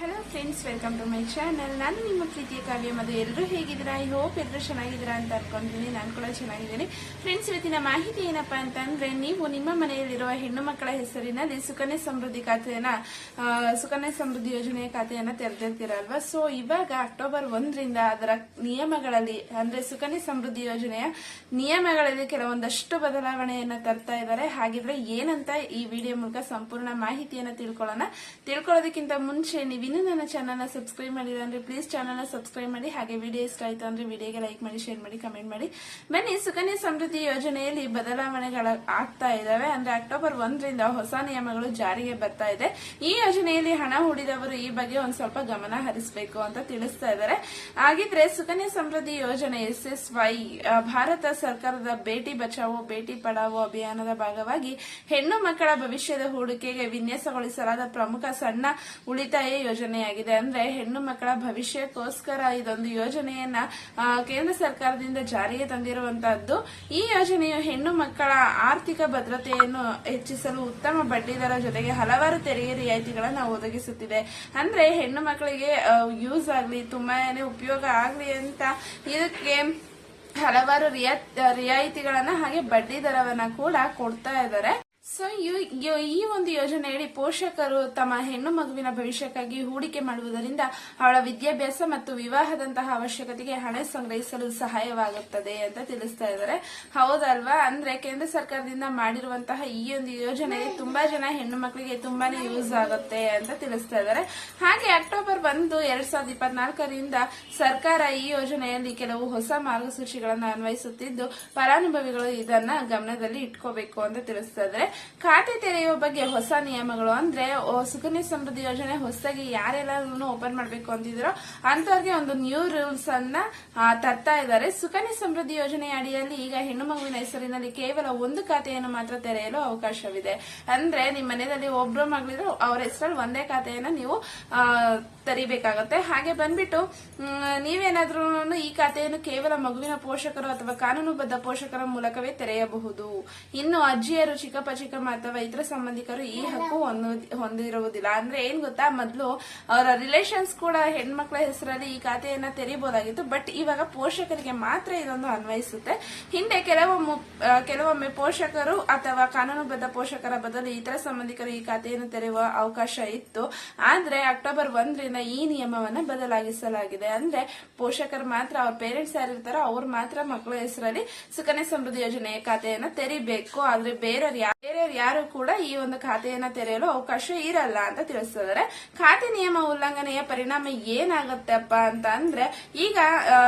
Hello friends welcome to my channel ನಾನು ನಿಮ್ಮ ಪ್ರೀತಿಯ ಕಾವ್ಯ ಮದುವೆ ಎಲ್ಲರೂ ಹೇಗಿದ್ದೀರಾ? ಐ ಹೋಪ್ ಎಲ್ಲರೂ ಚೆನ್ನಾಗಿದ್ದೀರಾ ಅಂತ ಅನ್ಕೊಂತೀನಿ ನಾನು ಕೂಡ ಚೆನ್ನಾಗಿದ್ದೀನಿ. ಫ್ರೆಂಡ್ಸ್ ಇವತ್ತಿನ ಮಾಹಿತಿ ಏನಪ್ಪಾ ಅಂತಂದ್ರೆ, ನೀವು ನಿಮ್ಮ ಮನೆಯಲ್ಲಿರುವ ಹೆಣ್ಣು ಮಕ್ಕಳ ಹೆಸರಿನಲ್ಲಿ ಸುಕನ್ಯಾ ಸಮೃದ್ಧಿ ಖಾತೆಯನ್ನ ಸುಕನ್ಯಾ ಸಮೃದ್ಧಿ ಯೋಜನೆಯ ಖಾತೆಯನ್ನ ತೆರೆದಿರ್ತೀರಲ್ವಾ? ಸೊ ಇವಾಗ ಅಕ್ಟೋಬರ್ ಒಂದರಿಂದ ಅದರ ನಿಯಮಗಳಲ್ಲಿ, ಅಂದ್ರೆ ಸುಕನ್ಯಾ ಸಮೃದ್ಧಿ ಯೋಜನೆಯ ನಿಯಮಗಳಲ್ಲಿ ಕೆಲವೊಂದಷ್ಟು ಬದಲಾವಣೆಯನ್ನ ತರ್ತಾ ಇದ್ದಾರೆ. ಹಾಗಿದ್ರೆ ಏನಂತ ಈ ವಿಡಿಯೋ ಮೂಲಕ ಸಂಪೂರ್ಣ ಮಾಹಿತಿಯನ್ನ ತಿಳ್ಕೊಳ್ಳೋಣ. ತಿಳ್ಕೊಳ್ಳೋದಕ್ಕಿಂತ ಮುಂಚೆ ನೀವಿನ್ನೂ ನನ್ನ ಚಾನಲ್ನ ಸಬ್ಸ್ಕ್ರೈಬ್ ಮಾಡಿಲ್ಲ ಅಂದ್ರೆ ಪ್ಲೀಸ್ ಚಾನಲ್ನ ಸಬ್ಸ್ಕ್ರೈಬ್ ಮಾಡಿ. ಹಾಗೆ ವಿಡಿಯೋ ಇಷ್ಟ ಆಯ್ತು ಅಂದ್ರೆ ವಿಡಿಯೋಗೆ ಲೈಕ್ ಮಾಡಿ ಶೇರ್ ಮಾಡಿ ಕಮೆಂಟ್ ಮಾಡಿ. ಬನ್ನಿ, ಸುಕನ್ಯಾ ಸಮೃದ್ಧಿ ಯೋಜನೆಯಲ್ಲಿ ಬದಲಾವಣೆಗಳು ಆಗ್ತಾ ಇದಾವೆ. ಅಂದ್ರೆ ಅಕ್ಟೋಬರ್ ಒಂದರಿಂದ ಹೊಸ ನಿಯಮಗಳು ಜಾರಿಗೆ ಬರ್ತಾ ಇದೆ. ಈ ಯೋಜನೆಯಲ್ಲಿ ಹಣ ಹೂಡಿದವರು ಈ ಬಗ್ಗೆ ಒಂದ್ ಸ್ವಲ್ಪ ಗಮನ ಹರಿಸಬೇಕು ಅಂತ ತಿಳಿಸ್ತಾ ಇದ್ದಾರೆ ಹಾಗಿದ್ರೆ ಸುಕನ್ಯಾ ಸಮೃದ್ಧಿ ಯೋಜನೆ ಎಸ್ ಎಸ್ ವೈ ಭಾರತ ಸರ್ಕಾರದ ಬೇಟಿ ಬಚಾವೋ, ಬೇಟಿ ಪಡಾವೋ ಅಭಿಯಾನದ ಭಾಗವಾಗಿ ಹೆಣ್ಣು ಮಕ್ಕಳ ಭವಿಷ್ಯದ ಹೂಡಿಕೆಗೆ ವಿನ್ಯಾಸಗೊಳಿಸಲಾದ ಪ್ರಮುಖ ಸಣ್ಣ ಉಳಿತಾಯ ಯೋಜನೆಯಾಗಿದೆ. ಅಂದ್ರೆ ಹೆಣ್ಣು ಮಕ್ಕಳ ಭವಿಷ್ಯಕ್ಕೋಸ್ಕರ ಇದೊಂದು ಯೋಜನೆಯನ್ನ ಕೇಂದ್ರ ಸರ್ಕಾರದಿಂದ ಜಾರಿಗೆ ತಂದಿರುವಂತಹದ್ದು. ಈ ಯೋಜನೆಯು ಹೆಣ್ಣು ಮಕ್ಕಳ ಆರ್ಥಿಕ ಭದ್ರತೆಯನ್ನು ಹೆಚ್ಚಿಸಲು ಉತ್ತಮ ಬಡ್ಡಿ ದರ ಜೊತೆಗೆ ಹಲವಾರು ತೆರಿಗೆ ರಿಯಾಯಿತಿಗಳನ್ನು ಒದಗಿಸುತ್ತಿದೆ. ಅಂದ್ರೆ ಹೆಣ್ಣು ಮಕ್ಕಳಿಗೆ ಯೂಸ್ ಆಗ್ಲಿ, ತುಂಬಾನೇ ಉಪಯೋಗ ಆಗ್ಲಿ ಅಂತ ಇದಕ್ಕೆ ಹಲವಾರು ರಿಯಾ, ರಿಯಾಯಿತಿಗಳನ್ನ ಹಾಗೆ ಬಡ್ಡಿ ದರವನ್ನ ಕೂಡ ಕೊಡ್ತಾ ಇದ್ದಾರೆ. ಸೊ ಈ ಒಂದು ಯೋಜನೆಯಡಿ ಪೋಷಕರು ತಮ್ಮ ಹೆಣ್ಣು ಮಗುವಿನ ಭವಿಷ್ಯಕ್ಕಾಗಿ ಹೂಡಿಕೆ ಮಾಡುವುದರಿಂದ ಅವಳ ವಿದ್ಯಾಭ್ಯಾಸ ಮತ್ತು ವಿವಾಹದಂತಹ ಅವಶ್ಯಕತೆಗೆ ಹಣ ಸಂಗ್ರಹಿಸಲು ಸಹಾಯವಾಗುತ್ತದೆ ಅಂತ ತಿಳಿಸ್ತಾ ಇದ್ದಾರೆ. ಹೌದಲ್ವಾ? ಅಂದ್ರೆ ಕೇಂದ್ರ ಸರ್ಕಾರದಿಂದ ಮಾಡಿರುವಂತಹ ಈ ಒಂದು ಯೋಜನೆ ತುಂಬಾ ಜನ ಹೆಣ್ಣು ಮಕ್ಕಳಿಗೆ ತುಂಬಾನೇ ಯೂಸ್ ಆಗುತ್ತೆ ಅಂತ ತಿಳಿಸ್ತಾ ಇದ್ದಾರೆ. ಹಾಗೆ ಅಕ್ಟೋಬರ್ ಒಂದು ಎರಡ್ ಸಾವಿರದ ಇಪ್ಪತ್ನಾಲ್ಕರಿಂದ ಸರ್ಕಾರ ಈ ಯೋಜನೆಯಲ್ಲಿ ಕೆಲವು ಹೊಸ ಮಾರ್ಗಸೂಚಿಗಳನ್ನು ಅನ್ವಯಿಸುತ್ತಿದ್ದು ಫಲಾನುಭವಿಗಳು ಇದನ್ನ ಗಮನದಲ್ಲಿ ಇಟ್ಕೋಬೇಕು ಅಂತ ತಿಳಿಸ್ತಾ ಇದ್ದಾರೆ. ಖಾತೆ ತೆರೆಯುವ ಬಗ್ಗೆ ಹೊಸ ನಿಯಮಗಳು ಅಂದ್ರೆ ಸುಕನ್ಯಾ ಸಮೃದ್ಧಿ ಯೋಜನೆ ಹೊಸದಾಗಿ ಯಾರೆಲ್ಲರೂ ಓಪನ್ ಮಾಡಬೇಕು ಅಂತಿದ್ರೋ. ಅಂತವ್ರಿಗೆ ಒಂದು ನ್ಯೂ ರೂಲ್ಸ್ ಅನ್ನ ತರ್ತಾ ಇದ್ದಾರೆ. ಸುಕನ್ಯಾ ಸಮೃದ್ಧಿ ಯೋಜನೆಯ ಅಡಿಯಲ್ಲಿ ಈಗ ಹೆಣ್ಣು ಮಗುವಿನ ಹೆಸರಿನಲ್ಲಿ ಕೇವಲ ಒಂದು ಖಾತೆಯನ್ನು ಮಾತ್ರ ತೆರೆಯಲು ಅವಕಾಶವಿದೆ. ಅಂದ್ರೆ ನಿಮ್ಮ ಮನೆಯಲ್ಲಿ ಒಬ್ರು ಮಗಳಿದ್ರು, ಅವ್ರ ಹೆಸರಲ್ಲಿ ಒಂದೇ ಖಾತೆಯನ್ನ ನೀವು ತೆರಿಬೇಕಾಗತ್ತೆ. ಹಾಗೆ ಬಂದ್ಬಿಟ್ಟು ನೀವೇನಾದ್ರೂ ಈ ಖಾತೆಯನ್ನು ಕೇವಲ ಮಗುವಿನ ಪೋಷಕರು ಅಥವಾ ಕಾನೂನುಬದ್ಧ ಪೋಷಕರ ಮೂಲಕವೇ ತೆರೆಯಬಹುದು. ಇನ್ನು ಅಜ್ಜಿಯರು, ಚಿಕ್ಕಪ್ಪ ಚಿಕ್ಕಮ್ಮ ಅಥವಾ ಇತರ ಸಂಬಂಧಿಕರು ಈ ಹಕ್ಕು ಹೊಂದು- ಹೊಂದಿರುವುದಿಲ್ಲ. ಅಂದ್ರೆ ಏನ್ ಗೊತ್ತಾ? ಮೊದಲು ಅವರ ರಿಲೇಷನ್ಸ್ ಕೂಡ ಹೆಣ್ಮಕ್ಳ ಹೆಸರಲ್ಲಿ ಈ ಖಾತೆಯನ್ನ ತೆರೀಬಹುದಾಗಿತ್ತು. ಬಟ್ ಇವಾಗ ಪೋಷಕರಿಗೆ ಮಾತ್ರ ಇದೊಂದು ಅನ್ವಯಿಸುತ್ತೆ. ಹಿಂದೆ ಕೆಲವೊಮ್ಮೆ ಕೆಲವೊಮ್ಮೆ ಪೋಷಕರು ಅಥವಾ ಕಾನೂನುಬದ್ಧ ಪೋಷಕರ ಬದಲು ಇತರ ಸಂಬಂಧಿಕರು ಈ ಖಾತೆಯನ್ನು ತೆರೆಯುವ ಅವಕಾಶ ಇತ್ತು. ಆದ್ರೆ ಅಕ್ಟೋಬರ್ ಒಂದರಿಂದ ಈ ನಿಯಮವನ್ನ ಬದಲಾಗಿಸಲಾಗಿದೆ. ಅಂದ್ರೆ ಪೋಷಕರು ಮಾತ್ರ ಅವ್ರ ಪೇರೆಂಟ್ಸ್ ಯಾರಿರ್ತಾರೋ ಅವ್ರು ಮಾತ್ರ ಮಕ್ಕಳ ಹೆಸರಲ್ಲಿ ಸುಕನ್ಯಾ ಸಮೃದ್ಧಿ ಯೋಜನೆಯ ಖಾತೆಯನ್ನ ತೆರಿಬೇಕು. ಆದ್ರೆ ಬೇರೆಯವ್ರು ಯಾ- ಬೇರೆಯವ್ರು ಯಾರು ಕೂಡ ಈ ಒಂದು ಖಾತೆಯನ್ನ ತೆರೆಯಲು ಅವಕಾಶ ಇರಲ್ಲ ಅಂತ ತಿಳಿಸಿದ್ರೆ ಖಾತೆ ನಿಯಮ ಉಲ್ಲಂಘನೆಯ ಪರಿಣಾಮ ಏನಾಗತ್ತಪ್ಪ ಅಂತ ಅಂದ್ರೆ ಈಗ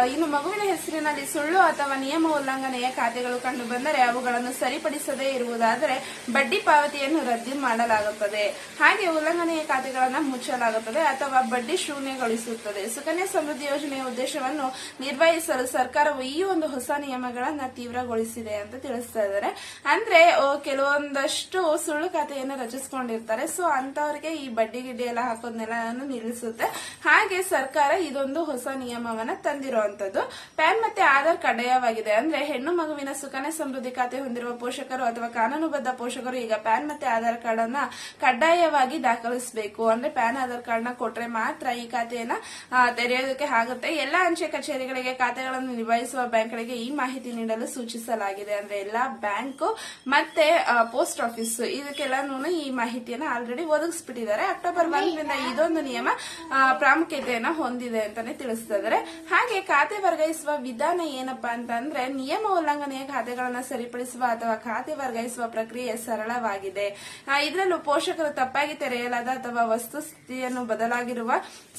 ಇನ್ನು ಮಗುವಿನ ಹೆಸರಿನಲ್ಲಿ ಸುಳ್ಳು ಅಥವಾ ನಿಯಮ ಉಲ್ಲಂಘನೆಯ ಖಾತೆಗಳು ಕಂಡು ಬಂದರೆ ಅವುಗಳನ್ನು ಸರಿಪಡಿಸದೇ ಇರುವುದಾದರೆ ಬಡ್ಡಿ ಪಾವತಿಯನ್ನು ರದ್ದು ಮಾಡಲಾಗುತ್ತದೆ. ಹಾಗೆ ಉಲ್ಲಂಘನೆಯ ಖಾತೆಗಳನ್ನು ಮುಚ್ಚಲಾಗುತ್ತದೆ ಅಥವಾ ಬಡ್ಡಿ ಶೂನ್ಯಗೊಳಿಸುತ್ತದೆ. ಸುಕನ್ಯಾ ಸಮೃದ್ಧಿ ಯೋಜನೆಯ ಉದ್ದೇಶವನ್ನು ನಿರ್ವಹಿಸಲು ಸರ್ಕಾರವು ಈ ಒಂದು ಹೊಸ ನಿಯಮಗಳನ್ನು ತೀವ್ರಗೊಳಿಸಿದೆ ಅಂತ ತಿಳಿಸ್ತಾ ಇದ್ದಾರೆ. ಅಂದ್ರೆ ಓ, ಕೆಲವೊಂದಷ್ಟು ಸುಳ್ಳು ಖಾತೆಯನ್ನು ರಚಿಸ್ಕೊಂಡಿರ್ತಾರೆ. ಸೊ ಅಂತವ್ರಿಗೆ ಈ ಬಡ್ಡಿ ಗಿಡ್ಡಿ ಎಲ್ಲ ಹಾಕೋದ್ನೆಲ್ಲ ನಿಲ್ಲಿಸುತ್ತೆ. ಹಾಗೆ ಸರ್ಕಾರ ಇದೊಂದು ಹೊಸ ನಿಯಮವನ್ನ ತಂದಿರುವಂತದ್ದು ಪ್ಯಾನ್ ಮತ್ತೆ ಆಧಾರ್ ಕಡ್ಡಾಯವಾಗಿದೆ. ಅಂದ್ರೆ ಹೆಣ್ಣು ಮಗುವಿನ ಸುಕನ್ಯಾ ಸಮೃದ್ಧಿ ಖಾತೆ ಹೊಂದಿರುವ ಪೋಷಕರು ಅಥವಾ ಕಾನೂನುಬದ್ಧ ಪೋಷಕರು ಈಗ ಪ್ಯಾನ್ ಮತ್ತೆ ಆಧಾರ್ ಕಾರ್ಡ್ ಅನ್ನ ಕಡ್ಡಾಯವಾಗಿ ದಾಖಲಿಸಬೇಕು. ಅಂದ್ರೆ ಪ್ಯಾನ್, ಆಧಾರ್ ಕಾರ್ಡ್ನ ಕೊಟ್ರೆ ಮಾತ್ರ ಈ ಖಾತೆಯನ್ನ ತೆರೆಯೋದಕ್ಕೆ ಆಗುತ್ತೆ. ಎಲ್ಲಾ ಅಂಚೆ ಕಚೇರಿಗಳಿಗೆ ಖಾತೆಗಳನ್ನು ನಿಭಾಯಿಸುವ ಬ್ಯಾಂಕ್ಗಳಿಗೆ ಈ ಮಾಹಿತಿ ನೀಡಲು ಸೂಚಿಸಲಾಗಿದೆ. ಅಂದ್ರೆ ಎಲ್ಲಾ ಬ್ಯಾಂಕ್ ಮತ್ತೆ ಪೋಸ್ಟ್ ಆಫೀಸ್ ಇದಕ್ಕೆಲ್ಲಾನು ಈ ಮಾಹಿತಿಯನ್ನ ಆಲ್ರೆಡಿ ಒದಗಿಸ್ಬಿಟ್ಟಿದ್ದಾರೆ. ಅಕ್ಟೋಬರ್ ಒಂದರಿಂದ ಇದೊಂದು ನಿಯಮ ಪ್ರಾಮುಖ್ಯತೆಯನ್ನ ಹೊಂದಿದೆ ಅಂತಾನೆ ತಿಳಿಸ್ತಾ ಇದ್ದಾರೆ ಹಾಗೆ ಖಾತೆ ವರ್ಗಾಯಿಸುವ ವಿಧಾನ ಏನಪ್ಪಾ ಅಂತಂದ್ರೆ ನಿಯಮ ಉಲ್ಲಂಘನೆಯ ಖಾತೆಗಳನ್ನ ಸರಿಪಡಿಸುವ ಅಥವಾ ಖಾತೆ ವರ್ಗಾಯಿಸುವ ಪ್ರಕ್ರಿಯೆ ಸರಳವಾಗಿದೆ. ಇದರಲ್ಲೂ ಪೋಷಕರು ತಪ್ಪಾಗಿ ತೆರೆಯಲಾದ ಅಥವಾ ವಸ್ತು ಸ್ಥಿತಿಯನ್ನು ಬದಲಾಗಿರುವ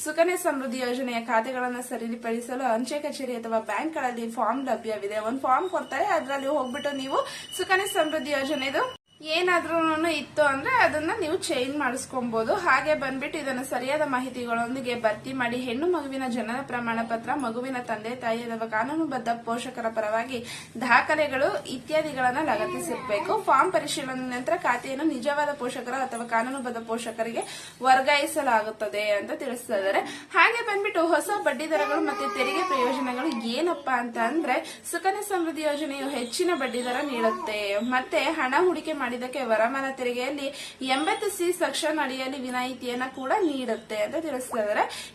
ಸುಕನ್ಯಾ ಸಮೃದ್ಧಿ ಯೋಜನೆಯ ಖಾತೆಗಳನ್ನು ಸರಿಪಡಿಸಲು ಅಂಚೆ ಕಚೇರಿ ಅಥವಾ ಬ್ಯಾಂಕ್ಗಳಲ್ಲಿ ಫಾರ್ಮ್ ಲಭ್ಯವಿದೆ. ಒಂದು ಫಾರ್ಮ್ ಕೊಡ್ತಾರೆ ಅದರಲ್ಲಿ ಹೋಗ್ಬಿಟ್ಟು ನೀವು ಸುಕನ್ಯಾ ಸಮೃದ್ಧಿ ಯೋಜನೆದು ಏನಾದ್ರೂ ಇತ್ತು ಅಂದ್ರೆ ಅದನ್ನ ನೀವು ಚೇಂಜ್ ಮಾಡಿಸ್ಕೊಬಹುದು ಹಾಗೆ ಬಂದ್ಬಿಟ್ಟು ಇದನ್ನ ಸರಿಯಾದ ಮಾಹಿತಿಗಳೊಂದಿಗೆ ಭರ್ತಿ ಮಾಡಿ ಹೆಣ್ಣು ಮಗುವಿನ ಜನನ ಪ್ರಮಾಣ ಪತ್ರ, ಮಗುವಿನ ತಂದೆ ತಾಯಿ ಅಥವಾ ಕಾನೂನುಬದ್ಧ ಪೋಷಕರ ಪರವಾಗಿ ದಾಖಲೆಗಳು ಇತ್ಯಾದಿಗಳನ್ನ ಲಗತ್ತಿಸಿರಬೇಕು. ಫಾರ್ಮ್ ಪರಿಶೀಲನೆ ನಂತರ ಖಾತೆಯನ್ನು ನಿಜವಾದ ಪೋಷಕರ ಅಥವಾ ಕಾನೂನುಬದ್ಧ ಪೋಷಕರಿಗೆ ವರ್ಗಾಯಿಸಲಾಗುತ್ತದೆ ಅಂತ ತಿಳಿಸ್ತಾ ಹಾಗೆ ಬಂದ್ಬಿಟ್ಟು ಹೊಸ ಬಡ್ಡಿ ದರಗಳು ಮತ್ತೆ ತೆರಿಗೆ ಪ್ರಯೋಜನಗಳು ಏನಪ್ಪ ಅಂತ ಅಂದ್ರೆ ಸುಕನ್ಯಾ ಸಮೃದ್ಧಿ ಯೋಜನೆಯು ಹೆಚ್ಚಿನ ಬಡ್ಡಿ ದರ ನೀಡುತ್ತೆ. ಮತ್ತೆ ಹಣ ಹೂಡಿಕೆ ಮಾಡಿ ಮಾಡಿದ್ದಕ್ಕೆ ವರಮಾನ ತೆರಿಗೆಯಲ್ಲಿ ಎಂಬತ್ತು ಸಿ ಸೆಕ್ಷನ್ ಅಡಿಯಲ್ಲಿ ವಿನಾಯಿತಿಯನ್ನ ಕೂಡ ನೀಡುತ್ತೆ ಅಂತ ತಿಳಿಸ್ತಾ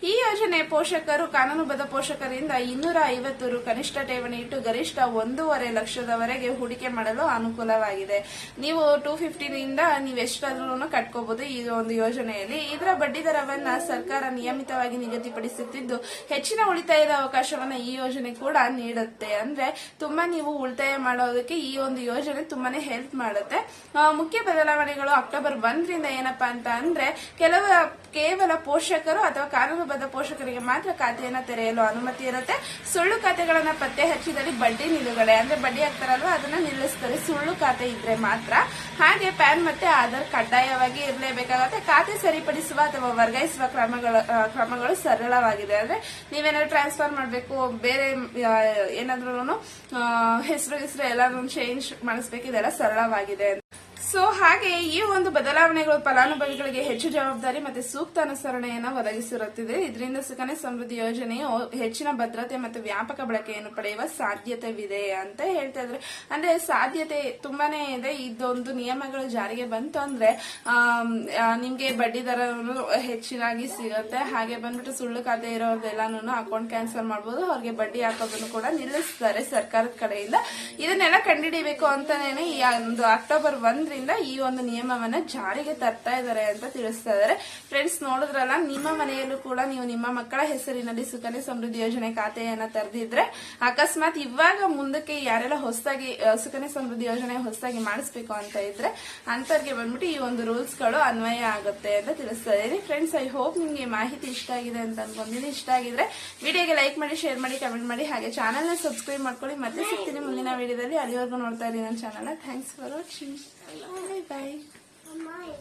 ಈ ಯೋಜನೆ ಪೋಷಕರು, ಕಾನೂನುಬದ್ಧ ಪೋಷಕರಿಂದ ಇನ್ನೂರ ಐವತ್ತು ರು ಕನಿಷ್ಠ ಠೇವಣಿ ಇಟ್ಟು ಗರಿಷ್ಠ ಒಂದೂವರೆ ಲಕ್ಷದವರೆಗೆ ಹೂಡಿಕೆ ಮಾಡಲು ಅನುಕೂಲವಾಗಿದೆ. ನೀವು ಟೂ ಫಿಫ್ಟಿನಿಂದ ನೀವು ಎಷ್ಟಾದ್ರೂ ಕಟ್ಕೋಬಹುದು ಈ ಒಂದು ಯೋಜನೆಯಲ್ಲಿ. ಇದರ ಬಡ್ಡಿ ದರವನ್ನ ಸರ್ಕಾರ ನಿಯಮಿತವಾಗಿ ನಿಗದಿಪಡಿಸುತ್ತಿದ್ದು, ಹೆಚ್ಚಿನ ಉಳಿತಾಯದ ಅವಕಾಶವನ್ನ ಈ ಯೋಜನೆ ಕೂಡ ನೀಡುತ್ತೆ. ಅಂದ್ರೆ ತುಂಬಾ ನೀವು ಉಳಿತಾಯ ಮಾಡೋದಕ್ಕೆ ಈ ಒಂದು ಯೋಜನೆ ತುಂಬಾನೇ ಹೆಲ್ಪ್ ಮಾಡುತ್ತೆ. ಮುಖ್ಯ ಬದಲಾವಣೆಗಳು ಅಕ್ಟೋಬರ್ ಒಂದರಿಂದ ಏನಪ್ಪಾ ಅಂತ ಅಂದ್ರೆ ಕೆಲವು ಕೇವಲ ಪೋಷಕರು ಅಥವಾ ಕಾನೂನುಬದ್ಧ ಪೋಷಕರಿಗೆ ಮಾತ್ರ ಖಾತೆಯನ್ನು ತೆರೆಯಲು ಅನುಮತಿ ಇರುತ್ತೆ. ಸುಳ್ಳು ಖಾತೆಗಳನ್ನ ಪತ್ತೆ ಹಚ್ಚಿದಲ್ಲಿ ಬಡ್ಡಿ ನಿಲುಗಡೆ. ಅಂದ್ರೆ ಬಡ್ಡಿ ಹಾಕ್ತಾರಲ್ವ? ಅದನ್ನ ನಿಲ್ಲಿಸ್ತಾರೆ. ಸುಳ್ಳು ಖಾತೆ ಇದ್ರೆ ಮಾತ್ರ. ಹಾಗೆ ಪ್ಯಾನ್ ಮತ್ತೆ ಆಧಾರ್ ಕಡ್ಡಾಯವಾಗಿ ಇರಲೇಬೇಕಾಗುತ್ತೆ. ಖಾತೆ ಸರಿಪಡಿಸುವ ಅಥವಾ ವರ್ಗಾಯಿಸುವ ಕ್ರಮಗಳು ಕ್ರಮಗಳು ಸರಳವಾಗಿದೆ. ಅಂದ್ರೆ ನೀವೇನಾದ್ರು ಟ್ರಾನ್ಸ್ಫರ್ ಮಾಡಬೇಕು, ಬೇರೆ ಏನಾದ್ರೂ ಹೆಸರು ಹೆಸರು ಎಲ್ಲಾನು ಚೇಂಜ್ ಮಾಡಿಸ್ಬೇಕು. ಇದೆಲ್ಲ ಸರಳವಾಗಿದೆ ಸೊ ಹಾಗೆ ಈ ಒಂದು ಬದಲಾವಣೆಗಳು ಫಲಾನುಭವಿಗಳಿಗೆ ಹೆಚ್ಚು ಜವಾಬ್ದಾರಿ ಮತ್ತೆ ಸೂಕ್ತ ಅನುಸರಣೆಯನ್ನ ಒದಗಿಸಿರುತ್ತಿದೆ. ಇದರಿಂದ ಸುಕನ್ಯಾ ಸಮೃದ್ಧಿ ಯೋಜನೆಯು ಹೆಚ್ಚಿನ ಭದ್ರತೆ ಮತ್ತು ವ್ಯಾಪಕ ಬಳಕೆಯನ್ನು ಪಡೆಯುವ ಸಾಧ್ಯತೆವಿದೆ ಅಂತ ಹೇಳ್ತಾ ಇದ್ರೆ ಅಂದ್ರೆ ಸಾಧ್ಯತೆ ತುಂಬಾನೇ ಇದೆ. ಇದೊಂದು ನಿಯಮಗಳು ಜಾರಿಗೆ ಬಂತು ಅಂದ್ರೆ ನಿಮ್ಗೆ ಬಡ್ಡಿ ದರ ಹೆಚ್ಚಿನಾಗಿ ಸಿಗುತ್ತೆ. ಹಾಗೆ ಬಂದ್ಬಿಟ್ಟು ಸುಳ್ಳು ಖಾತೆ ಇರೋದೆಲ್ಲಾನು ಅಕೌಂಟ್ ಕ್ಯಾನ್ಸಲ್ ಮಾಡಬಹುದು ಅವ್ರಿಗೆ ಬಡ್ಡಿ ಹಾಕೋದನ್ನು ಕೂಡ ನಿಲ್ಲಿಸ್ತಾರೆ ಸರ್ಕಾರದ ಕಡೆಯಿಂದ. ಇದನ್ನೆಲ್ಲ ಕಂಡುಹಿಡಿಬೇಕು ಅಂತಾನೆ ಈ ಒಂದು ಅಕ್ಟೋಬರ್ ಒಂದರಿಂದ ಈ ಒಂದು ನಿಯಮವನ್ನ ಜಾರಿಗೆ ತರ್ತಾ ಇದ್ದಾರೆ ಅಂತ ತಿಳಿಸ್ತಾ ಇದ್ದಾರೆ. ಫ್ರೆಂಡ್ಸ್ ನೋಡಿದ್ರಲ್ಲ, ನಿಮ್ಮ ಮನೆಯಲ್ಲೂ ಕೂಡ ನೀವು ನಿಮ್ಮ ಮಕ್ಕಳ ಹೆಸರಿನಲ್ಲಿ ಸುಕನ್ಯಾ ಸಮೃದ್ಧಿ ಯೋಜನೆ ಖಾತೆಯನ್ನ ತೆರೆದಿದ್ರೆ, ಅಕಸ್ಮಾತ್ ಇವಾಗ ಮುಂದಕ್ಕೆ ಯಾರೆಲ್ಲ ಹೊಸದಾಗಿ ಸುಕನ್ಯಾ ಸಮೃದ್ಧಿ ಯೋಜನೆ ಹೊಸದಾಗಿ ಮಾಡಿಸ್ಬೇಕು ಅಂತ ಇದ್ರೆ, ಅಂತವ್ರಿಗೆ ಬಂದ್ಬಿಟ್ಟು ಈ ಒಂದು ರೂಲ್ಸ್ಗಳು ಅನ್ವಯ ಆಗುತ್ತೆ ಅಂತ ತಿಳಿಸ್ತಾ ಇದ್ದೀನಿ. ಫ್ರೆಂಡ್ಸ್ ಐ ಹೋಪ್ ನಿಮ್ಗೆ ಮಾಹಿತಿ ಇಷ್ಟ ಆಗಿದೆ ಅಂತ ಅನ್ಕೊಂಡಿದ್ದೀನಿ. ಇಷ್ಟ ಆಗಿದ್ರೆ ವಿಡಿಯೋಗೆ ಲೈಕ್ ಮಾಡಿ ಶೇರ್ ಮಾಡಿ ಕಮೆಂಟ್ ಮಾಡಿ, ಹಾಗೆ ಚಾನಲ್ನ ಸಬ್ಸ್ಕ್ರೈಬ್ ಮಾಡ್ಕೊಳ್ಳಿ. ಮತ್ತೆ ಸಿಗ್ತೀನಿ ಮುಂದಿನ ವಿಡಿಯೋದಲ್ಲಿ. ಅಲ್ಲಿವರೆಗೂ ನೋಡ್ತಾ ಇರಿ ನನ್ನ channel thanks for watching I love it. Bye bye.